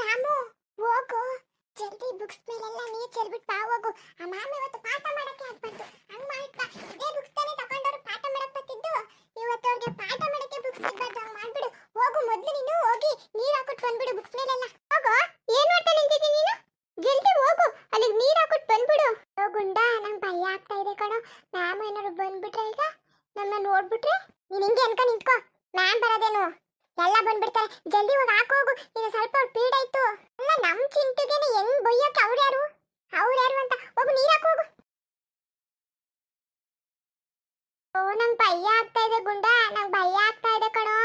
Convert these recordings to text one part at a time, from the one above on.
ರಾಮು, ಹೋಗು. ಜಲ್ದಿ ಬುಕ್ಸ್ ಮೇಲೆಲ್ಲ ನೀರು ಚೆಲ್ಬಿಟ್ಟು ಬಾ, ಹೋಗು. ಆ ಮ್ಯಾಮ್ ಇವತ್ತು ಪಾಠ ಮಾಡಕ್ಕೆ ಆಗ್ಬಾರ್ದು ಹಂಗ್ ಮಾಡ್ತಾ. ಇದೇ ಬುಕ್ಸ್ ತಾನೇ ತಗೊಂಡವ್ರು ಪಾಠ ಮಾಡಕ್ ಬರ್ತಿದ್ದು. ಇವತ್ತು ಅವ್ರಿಗೆ ಪಾಠ ಮಾಡಕ್ಕೆ ಬುಕ್ಸ್ ಸಿಗ್ಬಾರ್ದು, ಹಂಗ್ ಮಾಡ್ಬಿಡು. ಹೋಗು, ಮೊದ್ಲು ನೀನು ಹೋಗಿ ನೀರು ಹಾಕ್ಬಿಟ್ಟು ಬಂದ್ಬಿಡು ಬುಕ್ಸ್ ಮೇಲೆಲ್ಲ ಹೋಗು ಏನ್ ಮಾಡ್ತಾ ನಿಂತಿದ್ದೀನಿ ನೀನು ಜಲ್ದಿ ಹೋಗು ಅಲ್ಲಿಗೆ ನೀರ್ ಹಾಕ್ಬಿಟ್ಟು ಬಂದ್ಬಿಡು ಗುಂಡ ನಂಗೆ ಭಯ ಆಗ್ತಾ ಇದೆ ಕಣೋ ಮ್ಯಾಮ್ ಏನಾದ್ರು ಬಂದ್ಬಿಟ್ರೆ ಈಗ ನನ್ನ ನೋಡ್ಬಿಟ್ರೆ ನೀನ್ ಹಿಂಗೆ ಅನ್ಕ ನಿಂತ್ಕೋ ಮ್ಯಾಮ್ ಬರೋದೇನು ಎಲ್ಲ ಬಂದ್ಬಿಡ್ತಾರೆ ಜಲ್ದಿ ಹೋಗಿ ಹಾಕೋಗು ಇನ್ನು ಸ್ವಲ್ಪ ಹೊತ್ತು ಪೀಡ್ ಆಯ್ತು ಅಲ್ಲ ನಮ್ ಚಿಂಟುಗೆನೆ ಹೆಂಗ್ ಬೊಯ್ಯಕ್ಕೆ ಅವ್ರು ಯಾರು ಅವ್ರು ಯಾರು ಅಂತ ಹೋಗು ನೀರ್ ಹಾಕೋಗು ಓ ನಂಗ್ ಭಯ ಆಗ್ತಾ ಇದೆ ಗುಂಡ. ನಂಗ್ ಭಯ ಆಗ್ತಾ ಇದೆ ಕಣೋ.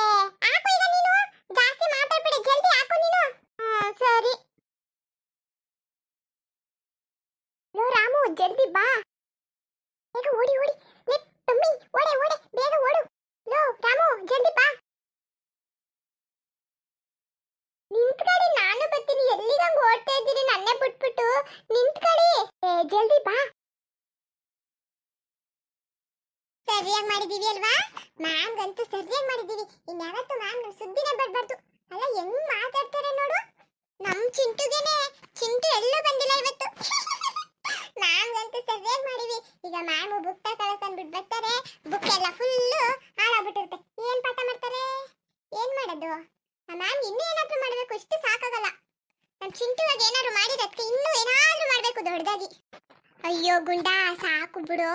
ಏ ಹಾಕು ಈಗ ನೀನು? ಜಾಸ್ತಿ ಮಾತಾಡ್ಬೇಡಿ, ಜಲ್ದಿ ಹಾಕು ನೀನು. ಹಾ, ಸರಿ. ಲೋ, ರಾಮು, ಜಲ್ದಿ ಬಾ. ಬೇಗ ಓಡಿ ಓಡಿ. ಲೇ, ಟಮ್ಮಿ, ಓಡೆ ಓಡೆ. ಬೇಗ ಓಡು. ಲೋ, ರಾಮು, ಜಲ್ದಿ ಬಾ. ನಿಂತ್ಕಡಿ, ನಾನು ಬರ್ತೀನಿ. ಎಲ್ಲಿಗಂಗ್ ಓಡ್ತಾ ಇದ್ದೀನಿ ನನ್ನೇ ಬಿಟ್ಬಿಟ್ಟು. ನಿಂತ್ಕಡಿ. ಏ, ಜಲ್ದಿ ಬಾ. ಸರಿಯಾಗಿ ಮಾಡಿದೀವಿ ಅಲ್ವಾ? ಮ್ಯಾಮ್ಗಂತೂ ಸರಿಯಾಗಿ ಮಾಡಿದೀವಿ. ಇನ್ಯಾವತ್ತು ಮ್ಯಾಮ್ ನಮ್ಮ ಸುದ್ದಿನೇ ಬರಬಾರ್ದು. ಅಲ್ಲ, ಹೆಂಗ್ ಮಾತಾಡ್ತಾರೆ ನೋಡು? ನಮ್ ಚಿಂಟುಗೆನೆ, ಚಿಂಟು ಎಲ್ಲೂ ಬಂದಿಲ್ಲ ಇವತ್ತು. ಮ್ಯಾಮ್ಗಂತೂ ಸರಿಯಾಗಿ ಮಾಡಿವಿ. ಈಗ ಮ್ಯಾಮ್ ಬುಕ್ ತಗೊಳಕಂದ್ಬಿಟ್ಟು ಬರ್ತಾರೆ. ಬುಕ್ ಎಲ್ಲ ಫುಲ್ಲು ಹಾಳಾಗ್ಬಿಟ್ಟಿರುತ್ತೆ. ಏನ್ ಪಾಠ ಮಾಡ್ತಾರೆ? ಏನ್ ಮಾಡೋದು? ಆ ಮ್ಯಾಮ್ ಇನ್ನೂ ಏನಾದ್ರೂ ಮಾಡಬೇಕು, ಇಷ್ಟು ಸಾಕಾಗಲ್ಲ. ನಮ್ ಚಿಂಟುವಾಗ ಏನಾದ್ರು ಮಾಡಿರೋದಕ್ಕೆ ಇನ್ನೂ ಏನಾದ್ರೂ ಮಾಡಬೇಕು ದೊಡ್ಡದಾಗಿ. ಅಯ್ಯೋ ಗುಂಡ, ಸಾಕು ಬಿಡು.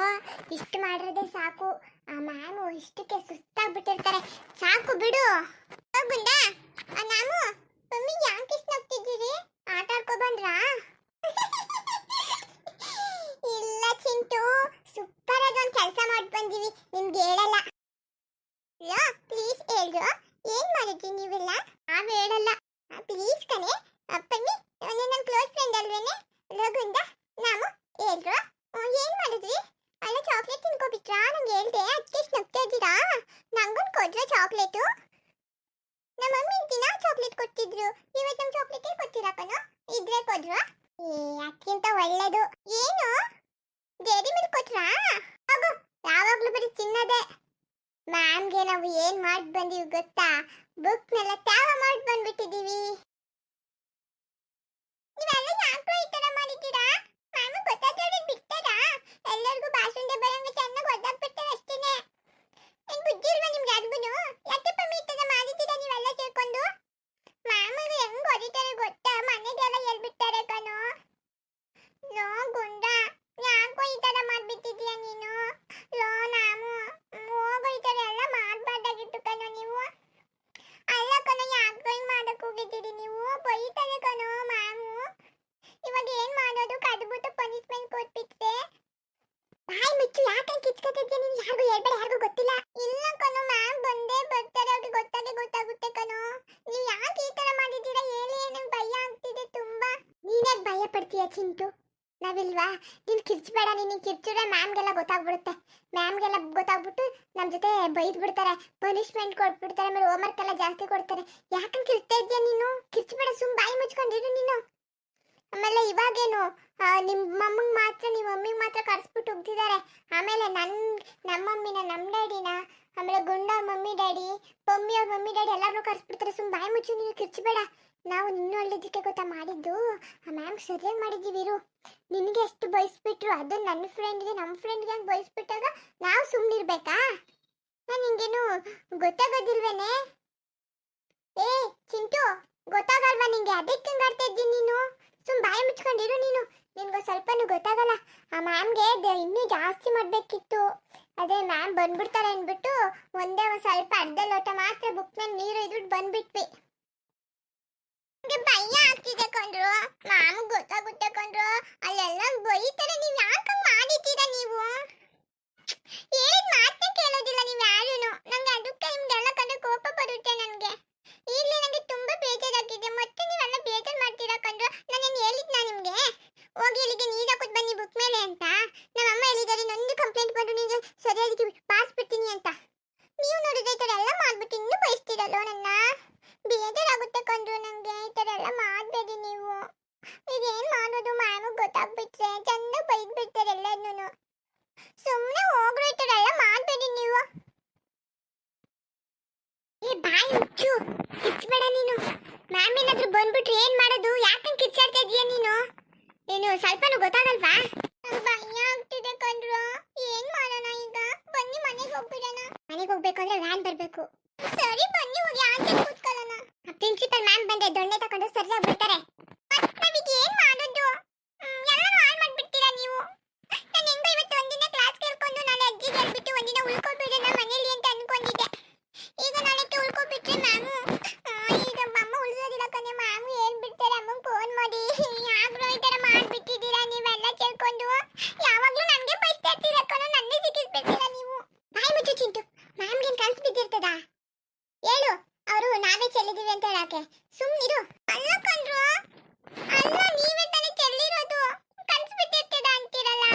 ಇಷ್ಟು ಮಾಡಿರೋದೇ ಸಾಕು. ಆ ಮ್ಯಾಮು ಇಷ್ಟಕ್ಕೆ ಸುಸ್ತಾಗ್ಬಿಟ್ಟಿರ್ತಾರೆ. ಸಾಕು ಬಿಡು. ಗುಂಡ ಮ್ಯಾಮು ಮಮ್ಮಿ ಯಾಕೆ ಇಷ್ಟು ನಗ್ತಿದ್ದೀರಿ? ಆಟ ಆಡ್ಕೊ ಬಂದ್ರಾ? ಇಲ್ಲ ಚಿಂಟು ಸೂಪರ್ ಆಗಿ ಒಂದು ಕೆಲಸ ಮಾಡಿ ಬಂದೀವಿ. ನಿಮ್ಗೆ ಹೇಳಲ್ಲ. ಇಲ್ಲ ಪ್ಲೀಸ್ ಹೇಳ್ರು ಏನ್ ಮಾಡಿದ್ರಿ ನೀವೆಲ್ಲ? ನಾವ್ ಹೇಳಲ್ಲ. ಪ್ಲೀಸ್ ಕಣೆ ಬನ್ನಿ. ನನ್ನ ಕ್ಲೋಸ್ ಫ್ರೆಂಡ್ ಅಲ್ವೇನೆ? ರಘುಂದ ನಾವು ಹೇಳ್ರು ಏನು ಮಾಡಿದ್ರಿ? ಅಲ್ಲ ಚಾಕ್ಲೇಟ್ ತಿನ್ಕೋಬಿಟ್ರಾ? ನಂಗೆ ಹೇಳ್ದೆ ಅದಕ್ಕೆ ನಗ್ತಾ ಇದ್ದೀರಾ? ನಂಗೊಂದು ಕೊಡ್ರ ಚಾಕ್ಲೇಟು ನಮ್ಮ ಮಮ್ಮಿ ದಿನ ಚಾಕ್ಲೇಟ್ ಕೊಡ್ತಿದ್ರು. ಇವತ್ತು ನಮ್ಮ ಚಾಕ್ಲೇಟೇ ಕೊಡ್ತೀರಾ ಇದ್ರೆ ಕೊಡ್ರಾ? ಏ ಅದಕ್ಕಿಂತ ಒಳ್ಳೇದು. ಏನು? ಡೇರಿ ಮಿಲ್ಕ್ ಕೊಟ್ರಾ? ಹೋಗು ಯಾವಾಗ್ಲೂ ಬರೀ ತಿನ್ನೋದೇ. ಮ್ಯಾಮ್ಗೆ ನಾವು ಏನು ಮಾಡಿ ಬಂದೀವಿ ಗೊತ್ತಾ? ಬುಕ್ನೆಲ್ಲ ತ್ಯಾವ ಮಾಡಿ ಬಂದ್ಬಿಟ್ಟಿದೀವಿ. ನೀವೆಲ್ಲ ಯಾಕೋ ಈ ಥರ ಮಾಡಿದ್ದೀರಾ? ಭಾಷಣ ಬರಂಗ ಚೆನ್ನಾಗಿ ಓದಾಕ್ಬಿಡ್ತಾರೆ ಅಷ್ಟೇನೆ. ಏನ್ ಬುದ್ಧಿ ಇಲ್ವಾ ನಿಮ್ಗೆ ಯಾರಿಗೂ ಯಾಕೆ ಪಮ್ಮಿ ಈ ತರ ಮಾಡಿದ್ದೀರಾ ನೀವೆಲ್ಲ ಸೇರ್ಕೊಂಡು ಮ್ಯಾಮ್ ಹೆಂಗ್ ಹೊಡಿತಾರೆ ಗೊತ್ತಾ ಮನೆಗೆಲ್ಲ ಹೇಳ್ಬಿಡ್ತಾರೆ ಕಣೋ ನೋ ಗುಂಡ ಯಾಕೋ ಈ ತರ ಮಾಡ್ಬಿಟ್ಟಿದ್ಯಾ ನೀನು ಲೋ ನಾನು ಹೋಗೋ ಈ ತರ ಎಲ್ಲ ಮಾಡ್ಬಾರ್ದಾಗಿತ್ತು ಕಣೋ ನೀವು ಅಲ್ಲ ಕಣೋ ಯಾಕೋ ಹಿಂಗ್ ಮಾಡಕ್ ಹೋಗಿದ್ದೀರಿ ನೀವು ಬೈತಾರೆ ಕಣೋ ಮ್ಯಾಮು ಇವಾಗ ಏನ್ ಮಾಡೋದು ಕದ್ಬಿಟ್ಟು ಪನಿಷ್ಮೆಂಟ್ ಕೊಟ್ಬಿಟ್ರೆ ಬಾಯ್ ಮುಚ್ಚು ಯಾಕೆ ಕಿಚ್ಕತ್ತಿದ್ಯಾ ನೀನು ಯಾರಿಗೂ ಹೇಳ್ಬೇಡ ಯಾರಿಗೂ ಗೊತ್ತಿಲ್ಲ ಇಲ್ಲ ಕಣೋ ಮ್ಯಾಮ್ ಬಂದೇ ಬರ್ತಾರೆ ಅವ್ರಿಗೆ ಗೊತ್ತಾಗೆ ಗೊತ್ತಾಗುತ್ತೆ ಕಣೋ ನೀವು ಯಾಕೆ ಈ ತರ ಮಾಡಿದ್ದೀರಾ ಹೇಳಿ ನಂಗೆ ಭಯ ಆಗ್ತಿದೆ ತುಂಬಾ ನೀನೇ ಭಯ ಪಡ್ತೀಯ ಚಿಂಟು? ನಾವಿಲ್ವಾ? ನೀನ್ ಕಿರ್ಚ್ಬೇಡ, ನೀನು ಕಿರ್ಚಿದ್ರೆ ಮ್ಯಾಮ್ಗೆಲ್ಲ ಗೊತ್ತಾಗ್ಬಿಡುತ್ತೆ. ಮ್ಯಾಮ್ಗೆಲ್ಲ ಗೊತ್ತಾಗ್ಬಿಟ್ಟು ನಮ್ಮ ಜೊತೆ ಬೈದ್ ಬಿಡ್ತಾರೆ ಪನಿಷ್ಮೆಂಟ್ ಕೊಟ್ಬಿಡ್ತಾರೆ, ಆಮೇಲೆ ಹೋಮ್ವರ್ಕ್ ಎಲ್ಲ ಜಾಸ್ತಿ ಕೊಡ್ತಾರೆ. ಯಾಕಂತ ಕಿರ್ತಾ ಇದ್ಯಾ ನೀನು? ಕಿರ್ಚಬೇಡ, ಸುಮ್ ಬಾಯಿ ಮುಚ್ಕೊಂಡಿರು ನೀನು. ಆಮೇಲೆ ಇವಾಗೇನು? ನಿಮ್ಮ ನಿಮ್ ಮಮ್ಮಂಗ್ ಮಾತ್ರ ನಿಮ್ಮ ಮಮ್ಮಿಗೆ ಮಾತ್ರ ಕರ್ಸ್ಬಿಟ್ಟು ಹೋಗ್ತಿದ್ದಾರೆ. ಆಮೇಲೆ ನನ್ ನಮ್ಮ ಮಮ್ಮಿನ ನಮ್ಮ ಡ್ಯಾಡಿನ, ಆಮೇಲೆ ಗುಂಡ ಮಮ್ಮಿ ಡ್ಯಾಡಿ ಪಮ್ಮಿ ಅವ್ರ ಮಮ್ಮಿ ಡ್ಯಾಡಿ ಎಲ್ಲಾರು ಕರ್ಸ್ಬಿಡ್ತಾರೆ. ಸುಮ್ ಬಾಯಿ ಮುಚ್ಚು, ನೀನು ಕಿರ್ಚ್ಬೇಡ. ನಾವು ನಿನ್ನ ಒಳ್ಳೇದಕ್ಕೆ ಗೊತ್ತಾ ಮಾಡಿದ್ದು? ಆ ಮ್ಯಾಮ್ ಸರಿಯಾಗಿ ಮಾಡಿದ್ದೀವಿ ಇರು. ನಿನಗೆ ಎಷ್ಟು ಬಯಸ್ಬಿಟ್ರು? ಅದು ನನ್ನ ಫ್ರೆಂಡ್ಗೆ ನಮ್ಮ ಫ್ರೆಂಡ್ಗೆ ಹಂಗೆ ಬಯಸ್ಬಿಟ್ಟಾಗ ನಾವು ಸುಮ್ಮನಿರ್ಬೇಕಾ ನಾನು ನಿಂಗೇನು ಗೊತ್ತಾಗೋದಿಲ್ವೇನೆ? ಏ, ಚಿಂಟು, ಗೊತ್ತಾಗಲ್ವಾ ನಿಂಗೆ? ಅದಕ್ಕೆ ಹಂಗೆ ಆಡ್ತಾ ಇದ್ದೀನಿ ನೀನು? ಸುಮ್ ಬಾಯಿ ಮುಚ್ಕೊಂಡಿರು ನೀನು. ನಿನ್ಗೆ ಸ್ವಲ್ಪನೂ ಗೊತ್ತಾಗಲ್ಲ. ಆ ಮ್ಯಾಮ್ಗೆ ಇನ್ನೂ ಜಾಸ್ತಿ ಮಾಡಬೇಕಿತ್ತು. ಅದೇ ಮ್ಯಾಮ್ ಬಂದ್ಬಿಡ್ತಾರೆ ಅಂದ್ಬಿಟ್ಟು ಒಂದೇ ಒಂದು ಸ್ವಲ್ಪ ಅರ್ಧ ಲೋಟ ಮಾತ್ರ ಬುಕ್ ಮೇಲೆ ನೀರು ಇದ್ಬಿಟ್ಟು ಬಂದ್ಬಿಟ್ವಿ. ಭಯ ಆಗ್ತಿದೆ ಕಣ್ರು. ಮ್ಯಾಮ್ ಗೊತ್ತಾಗುತ್ತೆ ಕಣ್ರು. ಅಲ್ಲೆಲ್ಲ ಬೈತಾರೆ. ನೀವ್ ಯಾಕೆ ಮಾಡಿದ್ದೀರಾ ನೀವು? ಹೇಳಿದ ಮಾತನ್ನ ಕೇಳೋದಿಲ್ಲ ನೀವ್ ಯಾರೂನು. ನಂಗೆ ಅದಕ್ಕೆ ನಿಮ್ಗೆಲ್ಲ ಕಂಡು ಕೋಪ ಬರುತ್ತೆ ನನಗೆ. ಇಲ್ಲಿ ನನಗೆ ತುಂಬಾ ಬೇಜಾರಾಗಿದೆ. ಮತ್ತೆ ನೀವೆಲ್ಲ ಬೇಜಾರು ಮಾಡ್ತೀರಾ ಕಂಡ್ರು ಏನು ಹೇಳಿದ್ನಾ ನಿಮಗೆ? ಹೋಗಿ ಇಲ್ಲಿಗೆ ನೀರು ಹಾಕೋದು ಬನ್ನಿ ಬುಕ್ ಮೇಲೆ ಅಂತ. ನಮ್ಮ ಅಮ್ಮ ಹೇಳಿದ್ದಾರೆ ನಂದು ಕಂಪ್ಲೇಂಟ್ ಬಂದು ನಿಂಗೆ ಸರಿಯಾಗಿ ಪಾಸ್ ಬಿಡ್ತೀನಿ ಅಂತ. ನೀವು ನೋಡಿದ್ರೆ ಈ ಥರ ಎಲ್ಲ ಮಾಡ್ಬಿಟ್ಟು ಇನ್ನೂ ಬಯಸ್ತೀರಲ್ಲೋ ನನ್ನ? ಬೇಜಾರಾಗುತ್ತೆ ಕಂಡ್ರು ನಂಗೆ? ಈ ಥರ ಎಲ್ಲ ಮಾಡಬೇಡಿ ನೀವು. ಇದೇನ್ ಮಾಡೋದು ಮ್ಯಾಮ್ ಗೊತ್ತಾಗ್ಬಿಟ್ರೆ? ಚಂದ ಬೈದ್ ಬಿಡ್ತಾರೆ ಎಲ್ಲಾನು ಸುಮ್ಮನೆ ಹೋಗ್ರು ಈ ಥರ ಎಲ್ಲ ಮಾಡಬೇಡಿ ನೀವು. ಏ ಬಾಯಿ ನೀನು. ಮ್ಯಾಮ್ ಏನಾದ್ರು ಬಂದ್ಬಿಟ್ರೆ ಏನ್ ಮಾಡೋದು? ಯಾಕಂಗೆ ಕಿಚ್ಚಾಡ್ತಾ ಇದೀಯ ನೀನು? ಏನು ಸ್ವಲ್ಪನೂ ಗೊತ್ತಾಗಲ್ವಾ? ಭಯ ಆಗ್ತಿದೆ ಕಣ್ರು ಏನ್ ಮಾಡೋಣ ಈಗ? ಬನ್ನಿ ಮನೆಗೆ ಹೋಗ್ಬಿಡೋಣ. ಮನೆಗೆ ಹೋಗ್ಬೇಕು ಅಂದ್ರೆ ವ್ಯಾನ್ ಬರ್ಬೇಕು. ಸರಿ ಬನ್ನಿ ಹೋಗಿ ಆಚೆ ಕೂತ್ಕೊಳ್ಳೋಣ. ಪ್ರಿನ್ಸಿಪಲ್ ಮ್ಯಾಮ್ ಬಂದೆ ದೊಣ್ಣೆ ತಗೊಂಡು ಸರಿಯಾಗಿ ಬಿಡ್ತಾರೆ ನಾವೀಗ ಏನ್ ಮಾಡೋದು ಹ್ಮ್, ಎಲ್ಲರೂ ಹಾಳು ಮಾಡ್ಬಿಡ್ತೀರಾ ನೀವು ನಾನು ಹೆಂಗ ಇವತ್ತು ಒಂದಿನ ಕ್ಲಾಸ್ ಕೇಳ್ಕೊಂಡು ನಾಳೆ ಅಜ್ಜಿಗೆ ಹೇಳ್ಬಿಟ್ಟು ಒಂದಿನ ಉಳ್ಕೊಬಿಡೋಣ ಮನೇಲಿ ಅಂತ ಅನ್ಕೊಂಡಿದ್ದೆ ಈಗ ನಾಳೆಕ್ಕೆ ಉಳ್ಕೊಬಿಟ್ರೆ ಮ್ಯಾಮು ಈಗ ಅಮ್ಮ ಉಳಿಸೋದಿಲ್ಲ ಕಣೆ ಮ್ಯಾಮು ಹೇಳ್ಬಿಡ್ತಾರೆ ಅಮ್ಮಂಗೆ ಫೋನ್ ಮಾಡಿ ಯಾಕ್ರೋ ಈ ಥರ ಮಾಡ್ಬಿಟ್ಟಿದ್ದೀರಾ ನೀವೆಲ್ಲ ಕೇಳ್ಕೊಂಡು ಯಾವಾಗಲೂ ನನಗೆ ಬೈಸ್ತಾ ಇರ್ತೀರಾ ಕಣೋ ನನ್ನೇ ಸಿಕ್ಕಿಸ್ಬಿಡ್ತೀರಾ ನೀವು ಬಾಯ್ ಮುಚ್ಚು ಚಿಂಟು ಮ್ಯಾಮ್ಗೆ ಏನು ಕನ್ಸು ಬಿದ್ದಿರ್ತದಾ ಹೇಳು ಅವರು ನಾವೇ ಚೆಲ್ಲಿದೀವಿ ಅಂತ ಹೇಳಕ್ಕೆ ಸುಮ್ಮನಿರು ಅಲ್ಲ ಕಣ್ರು ಅಲ್ಲ ನೀವೇ ತಾನೇ ಚೆಲ್ಲಿರೋದು ಕನ್ಸು ಬಿದ್ದಿರ್ತದ ಅಂತೀರಲ್ಲ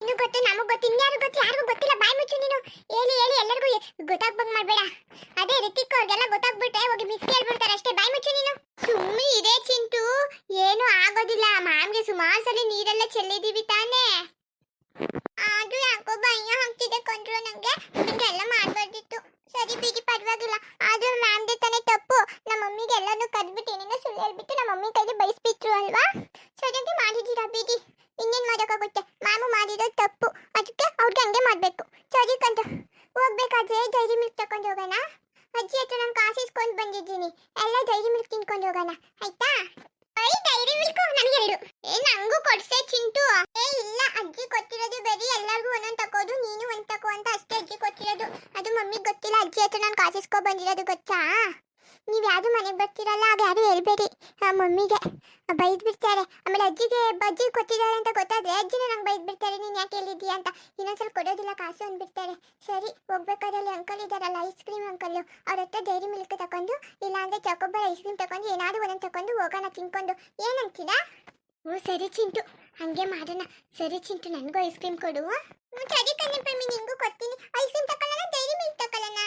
ಇನ್ನು ಗೊತ್ತು ನಮಗ್ ಗೊತ್ತು ಇನ್ಯಾರು ಗೊತ್ತು ಯಾರಿಗೂ ಗೊತ್ತಿಲ್ಲ ಬಾಯ್ ಮುಚ್ಚು ನೀನು ಹೇಳಿ ಹೇಳಿ ಎಲ್ಲರಿಗೂ ಗೊತ್ತಾಗ್ಬಂಗ್ ಮಾಡ್ಬೇಡ ಅದೇ ರಿತಿಕ್ ಅವ್ರಿಗೆಲ್ಲ ಗೊತ್ತಾಗ್ಬಿಟ್ಟೆ ಹೋಗಿ ಮಿಸ್ ಕೇಳ್ಬಿಡ್ತಾರೆ ಅಷ್ಟೇ ಬಾಯ್ ಮುಚ್ಚು ನೀನು ಸುಮ್ಮನೆ ಇದೆ ಚಿಂಟು ಏನು ಆಗೋದಿಲ್ಲ ಮ್ಯಾಮ್ಗೆ ಸುಮಾರು ಸಲ ನೀರೆಲ್ಲ ಚೆಲ್ಲಿದೀವಿ ತಾನೇ? ಆದ್ರೂ ಯಾಕೋ ಭಯ ಆಗ್ತಿದೆ ಕೊಂಡ್ರು ನಂಗೆ. ಹಿಂಗೆಲ್ಲ ಮಾಡ್ಬಾರ್ದಿತ್ತು. ಸರಿ ಬಿಡಿ, ಪರವಾಗಿಲ್ಲ. ಆದ್ರೂ ಮ್ಯಾಮ್ದೆ ತಾನೇ ತಪ್ಪು. ನಮ್ಮ ಮಮ್ಮಿಗೆ ಎಲ್ಲಾನು ಕದ್ಬಿಟ್ಟು ಏನೇನೋ ಸುಳ್ಳು ಹೇಳ್ಬಿಟ್ಟು ನಮ್ಮ ಮಮ್ಮಿ ಕೈಗೆ ಬೈಸ್ಬಿಟ್ರು ಅಲ್ವಾ? ಸರಿಯಾಗಿ ಮಾಡಿದ್ದೀರಾ ಬಿಡಿ. ಇನ್ನೇನ್ ಮಾಡೋಕ್ಕಾಗುತ್ತೆ? ಮ್ಯಾಮು ಮಾಡಿರೋದು ತಪ್ಪು ಅದಕ್ಕೆ ಅವ್ರಿಗೆ ಹಂಗೆ ಮಾಡ್ಬೇಕು ಸರಿ ಕಂತ ಹೋಗ್ಬೇಕಾದ್ರೆ ಡೈರಿ ಮಿಲ್ಕ್ ತಕೊಂಡು ಹೋಗೋಣ ಅಜ್ಜಿ ಹತ್ರ ನಾನು ಕಾಸು ಇಸ್ಕೊಂಡು ಬಂದಿದ್ದೀನಿ ಎಲ್ಲ ಡೈರಿ ಮಿಲ್ಕ್ ತಿನ್ಕೊಂಡು ಹೋಗೋಣ ಆಯ್ತಾ ಐ ಡೈರಿ ಮಿಲ್ಕ್ ನನಗೆ ಎರಡು ಏ ನಂಗೂ ಕೊಡ್ಸೆ ಚಿಂಟು ಏ ಇಲ್ಲ ಅಜ್ಜಿ ಕೊಟ್ಟಿರೋದು ಬರೀ ಎಲ್ಲರಿಗೂ ಒಂದೊಂದು ತಕೋದು, ನೀನು ಒಂದು ತಕೋ ಅಂತ ಅಷ್ಟೇ ಅಜ್ಜಿ ಕೊಟ್ಟಿರೋದು. ಅದು ಮಮ್ಮಿಗೆ ಗೊತ್ತಿಲ್ಲ, ಅಜ್ಜಿ ಹತ್ರ ನಾನು ಕಾಸಿಸ್ಕೊ ಬಂದಿರೋದು ಗೊತ್ತಾ? ನೀವು ಯಾವುದು ಮನೆಗೆ ಬರ್ತೀರಲ್ಲ ಆಗ ಯಾರು ಹೇಳ್ಬೇಡಿ. ಮಮ್ಮಿಗೆ. ಬೈದು ಬಿಡ್ತಾರೆ ಆಮೇಲೆ ಅಜ್ಜಿಗೆ, ಅಜ್ಜಿ ಕೊಟ್ಟಿದ್ದಾರೆ ಅಂತ ಗೊತ್ತಾದ್ರೆ, ಅಜ್ಜಿನ ನಂಗೆ ಬೈದು ಬಿಡ್ತಾರೆ ನೀನು ಯಾಕೆ ಹೇಳಿದ್ದೀಯ ಅಂತ. ಇನ್ನೊಂದ್ಸಲ ಕೊಡೋದಿಲ್ಲ ಕಾಸು ಅಂದ್ಬಿಡ್ತಾರೆ. ಸರಿ, ಹೋಗ್ಬೇಕಾದ್ರೆ ಅಲ್ಲಿ ಅಂಕಲ್ ಇದ್ದಾರಲ್ಲ ಐಸ್ ಕ್ರೀಮ್ ಅಂಕಲ್ ಅವ್ರ ಹತ್ರ ಡೈರಿ ಮಿಲ್ಕ್ ತಕೊಂಡು, ಇಲ್ಲಾಂದ್ರೆ ಚಕೊಬ್ಬರ ಐಸ್ ಕ್ರೀಮ್ ತಕೊಂಡು, ಏನಾದ್ರು ಒಂದೊಂದು ತಕೊಂಡು ಹೋಗೋಣ ತಿನ್ಕೊಂಡು. ಏನಂತೀರಾ? ಓ, ಸರಿ ಚಿಂಟು. ಹಂಗೆ ಮಾಡೋಣ. ಸರಿ ಚಿಂಟು, ನನಗೂ ಐಸ್ ಕ್ರೀಮ್ ಕೊಡು. ಸರಿ ಕಣ್ಣೆ ಪಮ್ಮಿ, ನಿಂಗೂ ಕೊಡ್ತೀನಿ. ಐಸ್ ಕ್ರೀಮ್ ತಕೊಳ್ಳೋಣ ಡೈರಿ ಮಿಲ್ಕ್ ತಕೊಳ್ಳೋಣ?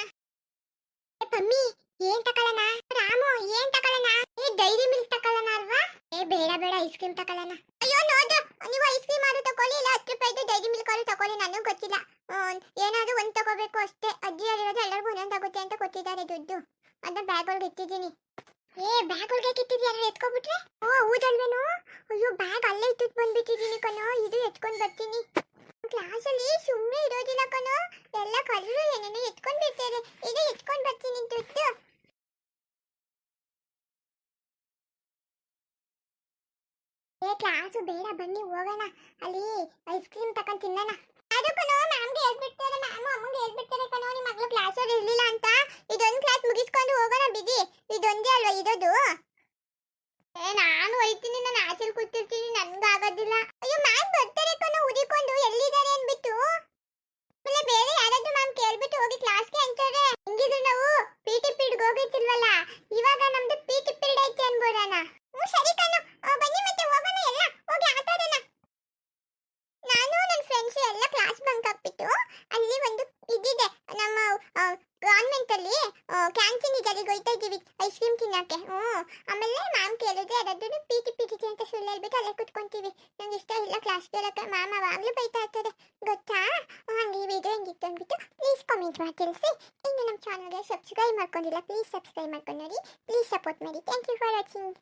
ಪಮ್ಮಿ, ಏನ್ ತಕೊಳ್ಳೋಣ? ರಾಮು, ಏನ್ ತಕೊಳ್ಳೋಣ? ಏ ಡೈರಿ ಮಿಲ್ಕ್ ತಕೊಳ್ಳೋಣ ಅಲ್ವಾ? ಏ, ಬೇಡ ಬೇಡ ಐಸ್ ಕ್ರೀಮ್ ತಕೊಳ್ಳೋಣ. ಅಯ್ಯೋ, ನೋಡು, ನೀವು ಐಸ್ ಕ್ರೀಮ್ ಆದ್ರೂ ತಕೊಳ್ಳಿ, ಇಲ್ಲ ಹತ್ತು ರೂಪಾಯಿದು ಡೈರಿ ಮಿಲ್ಕ್ ಆದ್ರೂ ತಕೊಳ್ಳಿ, ನನಗೂ ಗೊತ್ತಿಲ್ಲ. ಏನಾದ್ರೂ ಒಂದ್ ತಗೋಬೇಕು ಅಷ್ಟೇ. ಅಜ್ಜಿ ಹೇಳಿರೋದು ಎಲ್ಲರಿಗೂ ಒಂದೊಂದು ಆಗುತ್ತೆ ಅಂತ ಕೊಟ್ಟಿದ್ದಾರೆ ದುಡ್ಡು. ಅದನ್ನ ಬ್ಯಾಗ್ ಒಳಗೆ ಇಟ್ಟಿದ್ದೀನಿ. ಏ ಬ್ಯಾಗ್ ಒಳಗೆ ಇಟ್ಟಿದ್ಯಾರು ಎತ್ಕೊಂಡ್ಬಿಟ್ರೆ? ಓ, ಹೌದಲ್ವೇನು? ಅಯ್ಯೋ ಬ್ಯಾಗ್ ಅಲ್ಲೇ ಇಟ್ಟಿದ್ ಬಂದ್ಬಿಟ್ಟಿದ್ದೀನಿ ಕಣೋ. ಇದು ಎತ್ಕೊಂಡ್ ಬರ್ತೀನಿ. ಕ್ಲಾಸಲ್ಲಿ ಸುಮ್ಮನೆ ಇರೋದಿಲ್ಲ ಕಣೋ. ಎಲ್ಲ ಕಲರು ಏನೇನೋ ಎತ್ಕೊಂಡ್ ಬಿಡ್ತಾರೆ ಈಗ ಎತ್ಕೊಂಡ್ ಬರ್ತೀನಿ, ದುಡ್ಡು. ಏ ಕ್ಲಾಸು ಬೇಡ, ಬನ್ನಿ, ಹೋಗೋಣ. ಅಲ್ಲಿ ಐಸ್ ಕ್ರೀಮ್ ತಕೊಂಡ್ ತಿನ್ನೋಣ. ಅದು ಕಣೋ ಮ್ಯಾಮ್ಗೆ ಹೇಳ್ಬಿಡ್ತಾರೆ ಮ್ಯಾಮ್ ಅಮ್ಮಂಗೆ ಹೇಳ್ಬಿಡ್ತಾರೆ ಕಣೋ ನಿಮ್ಮ ಮಗಳು ಕ್ಲಾಸಲ್ಲಿ ಇರಲಿಲ್ಲ ಅಂತ. ಇದೊಂದು ಕ್ಲಾಸ್ ಮುಗಿಸ್ಕೊಂಡು ಹೋಗೋಣ ಬಿಡಿ. ಇದೊಂದೇ ಅಲ್ವಾ ಇರೋದು? ಏ, ನಾನು ಹೋಯ್ತೀನಿ, ನಾನು ಆಚೆಲ್ ಕೂತಿರ್ತೀನಿ, ನನ್ಗಾಗೋದಿಲ್ಲ. ಅಯ್ಯೋ ಮ್ಯಾಮ್ ಬರ್ತಾರೆ ಕಣೋ ಉದಿಕೊಂಡು ಎಲ್ಲಿದ್ದಾರೆ ಅನ್ಬಿಟ್ಟು ಆಮೇಲೆ ಬೇರೆ ಯಾರಾದ್ರೂ ಮ್ಯಾಮ್ ಕೇಳ್ಬಿಟ್ಟು ಹೋಗಿ ಕ್ಲಾಸ್ಗೆ ಅಂತಾರೆ ಹೆಂಗಿದ್ರು ನಾವು ಪಿ ಟಿ ಪಿರಿಯಡ್ಗೆ ಹೋಗಿರ್ತಿಲ್ವಲ್ಲ ಇವಾಗ ನಮ್ದು ಪಿ ಟಿ ಪಿರಿಯಡ್ ಐತೆ ಅನ್ಬೋದಣ್ಣ ಹ್ಞೂ ಸರಿ ಕಣೋ ಆ, ಬನ್ನಿ ಮತ್ತೆ ಹೋಗೋಣ ಎಲ್ಲ ಹೋಗಿ ಆಟ ಆಡೋಣ ನಾನು ನನ್ನ ಫ್ರೆಂಡ್ಸ್ ಎಲ್ಲ ಕ್ಲಾಸ್ ಬಂಕ್ ಹಾಕ್ಬಿಟ್ಟು ಅಲ್ಲಿ ಒಂದು ಇದಿದೆ ನಮ್ಮ ಗೌರ್ಮೆಂಟ್ ಅಲ್ಲಿ ಕ್ಯಾಂಟೀನ್ ಇದೆ ಅಲ್ಲಿಗೆ ಹೋಯ್ತಾ ಇದ್ದೀವಿ ಐಸ್ ಕ್ರೀಮ್ ತಿನ್ನಕ್ಕೆ ಹ್ಞೂ ಆಮೇಲೆ ಮ್ಯಾಮ್ ಕೇಳಿದ್ರೆ ಯಾರಾದ್ರೂ ಪಿ ಟಿ ಪಿ ಟಿ ಅಂತ ಸುಳ್ಳು ಹೇಳ್ಬಿಟ್ಟು ಅಲ್ಲೇ ಕುತ್ಕೊಂತೀವಿ. ನಂಗೆ ಇಷ್ಟ ಇಲ್ಲ ಕ್ಲಾಸ್ ಕೇಳಕ್ಕೆ ಮಾಮ ಅವಾಗಲೂ ಬೈತಾ ಇರ್ತಾರೆ. ಗೊತ್ತಾ? ಹಂಗೆ ಈ ವಿಡಿಯೋ ಹೆಂಗಿತ್ತು ಅಂದ್ಬಿಟ್ಟು ಪ್ಲೀಸ್ ಕಾಮೆಂಟ್ ಮಾಡಿ ತಿಳಿಸಿ. ಇನ್ನು ನಮ್ಮ ಚಾನಲ್ಗೆ ಸಬ್ಸ್ಕ್ರೈಬ್ ಮಾಡ್ಕೊಂಡಿಲ್ಲ ಪ್ಲೀಸ್ ಸಬ್ಸ್ಕ್ರೈಬ್ ಮಾಡ್ಕೊಂಡು ನೋಡಿ. ಪ್ಲೀಸ್ ಸಪೋರ್ಟ್ ಮಾಡಿ. Thank you for watching